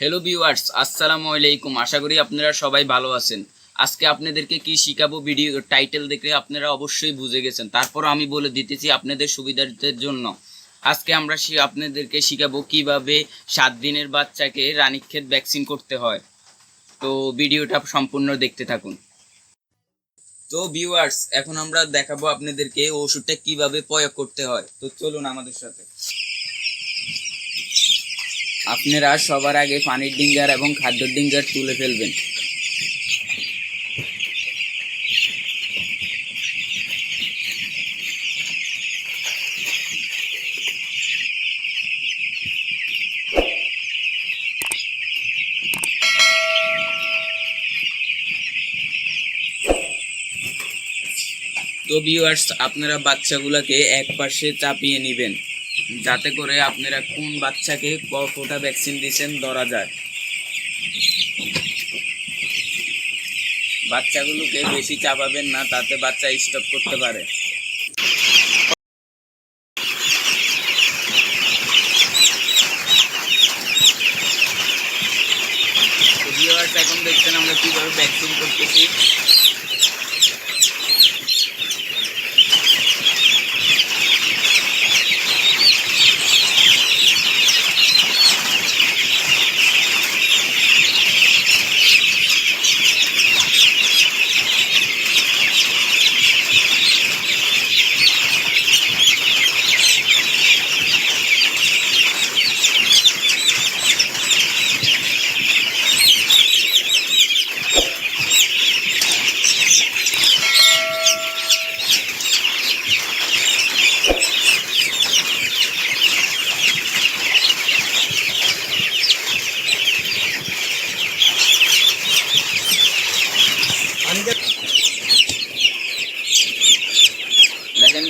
Hello viewers আসসালামু আলাইকুম। আশা করি আপনারা সবাই ভালো আছেন। আজকে আপনাদেরকে কি শিখাবো ভিডিও টাইটেল দেখে আপনারা অবশ্যই বুঝে গেছেন। তারপর আমি বলে দিতেছি আপনাদের সুবিধার্থের জন্য। আজকে আমরা আপনাদেরকে শিখাবো কীভাবে সাত দিনের বাচ্চাকে রানীক্ষেত ভ্যাকসিন করতে হয়। তো ভিডিওটা সম্পূর্ণ দেখতে থাকুন। তো ভিউয়ার্স এখন আমরা দেখাবো আপনাদেরকে ওষুধটা কীভাবে প্রয়োগ করতে হয়। তো চলুন আমাদের সাথে। আপনারা সবার আগে পানির ডিঙ্গার এবং খাদ্য ডিঙ্গার তুলে ফেলবেন। তো ভিউয়ার্স আপনারা বাচ্চাগুলোকে এক পাশে চাপিয়ে নেবেন। যাতে করে আপনারা কোন বাচ্চাকে কতটা ভ্যাকসিন দিচ্ছেন ধরা যায়। বাচ্চাগুলোকে বেশি চাপাবেন না, তাতে বাচ্চা স্টপ করতে পারে। এখন দেখছেন আমরা কীভাবে ভ্যাকসিন করতেছি।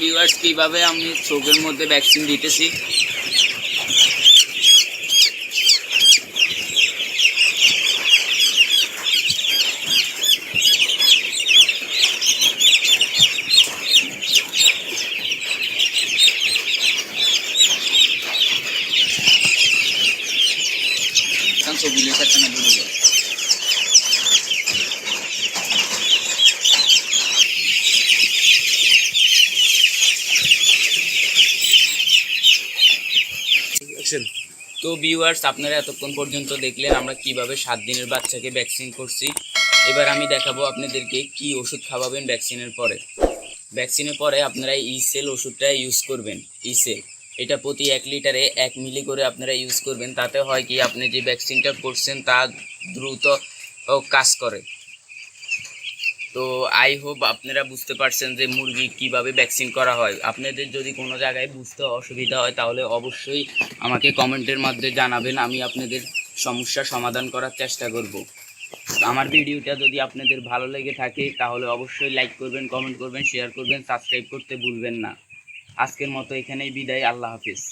ভিউয়ার্স কীভাবে আমি চোখের মধ্যে ভ্যাকসিন দিতেছি? ছবিগুলো সাথে না যাও। তো ভিউয়ার্স আপনারা এতক্ষণ পর্যন্ত দেখলেন আমরা কীভাবে সাত দিনের বাচ্চাকে ভ্যাকসিন করছি। এবার আমি দেখাবো আপনাদেরকে কি ওষুধ খাওয়াবেন ভ্যাকসিনের পরে। ভ্যাকসিনের পরে আপনারা ইসেল ওষুধটা ইউজ করবেন ইসেল এটা প্রতি এক লিটারে এক মিলি করে আপনারা ইউজ করবেন। তাতে হয় কি, আপনি যে ভ্যাকসিনটা করছেন, তা দ্রুত কাজ করে। তো আই হোপ আপনারা বুঝতে পারছেন যে মুরগি কীভাবে ভ্যাকসিন করা হয়। আপনাদের যদি কোনো জায়গায় বুঝতে অসুবিধা হয়, তাহলে অবশ্যই আমাকে কমেন্টের মাধ্যমে জানাবেন, আমি আপনাদের সমস্যা সমাধান করার চেষ্টা করব। আমার ভিডিওটা যদি আপনাদের ভালো লেগে থাকে, তাহলে অবশ্যই লাইক করবেন কমেন্ট করবেন শেয়ার করবেন সাবস্ক্রাইব করতে ভুলবেন না। আজকের মতো এখানেই বিদায়, আল্লাহ হাফিজ।